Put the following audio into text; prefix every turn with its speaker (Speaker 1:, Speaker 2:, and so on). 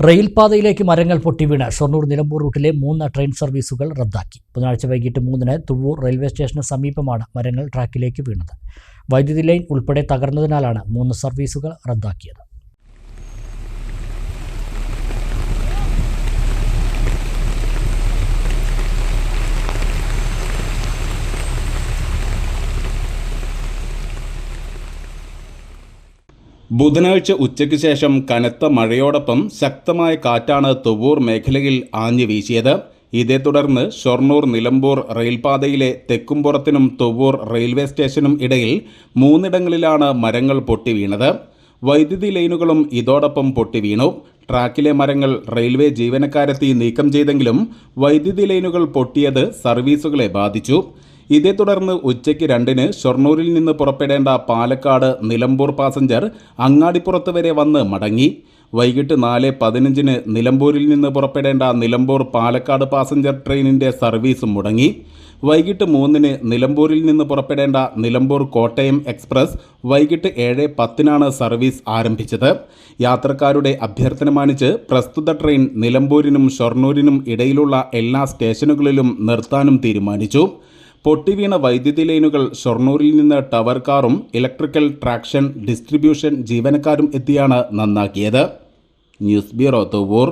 Speaker 1: റെയിൽപാതയിലേക്ക് മരങ്ങൾ പൊട്ടി പൊട്ടിവീണ് ഷൊർണൂർ നിലമ്പൂർ റൂട്ടിലെ മൂന്ന് ട്രെയിൻ സർവീസുകൾ റദ്ദാക്കി. ബുധനാഴ്ച വൈകിട്ട് മൂന്നിന് തുവ്വൂർ റെയിൽവേ സ്റ്റേഷന് സമീപമാണ് മരങ്ങൾ ട്രാക്കിലേക്ക് വീണത്. വൈദ്യുതി ലൈൻ ഉൾപ്പെടെ തകർന്നതിനാലാണ് മൂന്ന് സർവീസുകൾ റദ്ദാക്കിയത്.
Speaker 2: ബുധനാഴ്ച ഉച്ചയ്ക്ക് ശേഷം കനത്ത മഴയോടൊപ്പം ശക്തമായ കാറ്റാണ് തുവൂർ മേഖലയിൽ ആഞ്ഞു വീശിയത്. ഇതേ തുടർന്ന് ഷൊർണൂർ നിലമ്പൂർ റെയിൽപാതയിലെ തെക്കുംപുറത്തിനും തുവൂർ റെയിൽവേ സ്റ്റേഷനും ഇടയിൽ മൂന്നിടങ്ങളിലാണ് മരങ്ങൾ പൊട്ടി വീണത്. വൈദ്യുതി ലൈനുകളും ഇതോടൊപ്പം പൊട്ടി വീണു. ട്രാക്കിലെ മരങ്ങൾ റെയിൽവേ ജീവനക്കാരെത്തി നീക്കം ചെയ്തെങ്കിലും വൈദ്യുതി ലൈനുകൾ പൊട്ടിയത് സർവീസുകളെ ബാധിച്ചു. ഇതേ തുടർന്ന് ഉച്ചയ്ക്ക് രണ്ടിന് ഷൊർണൂരിൽ നിന്ന് പുറപ്പെടേണ്ട പാലക്കാട് നിലമ്പൂർ പാസഞ്ചർ അങ്ങാടിപ്പുറത്ത് വരെ വന്ന് മടങ്ങി. വൈകിട്ട് നാല് പതിനഞ്ചിന് നിലമ്പൂരിൽ നിന്ന് പുറപ്പെടേണ്ട നിലമ്പൂർ പാലക്കാട് പാസഞ്ചർ ട്രെയിനിന്റെ സർവീസും മുടങ്ങി. വൈകിട്ട് മൂന്നിന് നിലമ്പൂരിൽ നിന്ന് പുറപ്പെടേണ്ട നിലമ്പൂർ കോട്ടയം എക്സ്പ്രസ് വൈകിട്ട് ഏഴ് പത്തിനാണ് സർവീസ് ആരംഭിച്ചത്. യാത്രക്കാരുടെ അഭ്യർത്ഥന മാനിച്ച് പ്രസ്തുത ട്രെയിൻ നിലമ്പൂരിനും ഷൊർണൂരിനും ഇടയിലുള്ള എല്ലാ സ്റ്റേഷനുകളിലും നിർത്താനും തീരുമാനിച്ചു. പൊട്ടിവീണ വൈദ്യുതി ലൈനുകൾ ഷൊർണൂരിൽ നിന്ന് ടവർ കാറും ഇലക്ട്രിക്കൽ ട്രാക്ഷൻ ഡിസ്ട്രിബ്യൂഷൻ ജീവനക്കാരും എത്തിയാണ് നന്നാക്കിയത്. News bureau Thuvur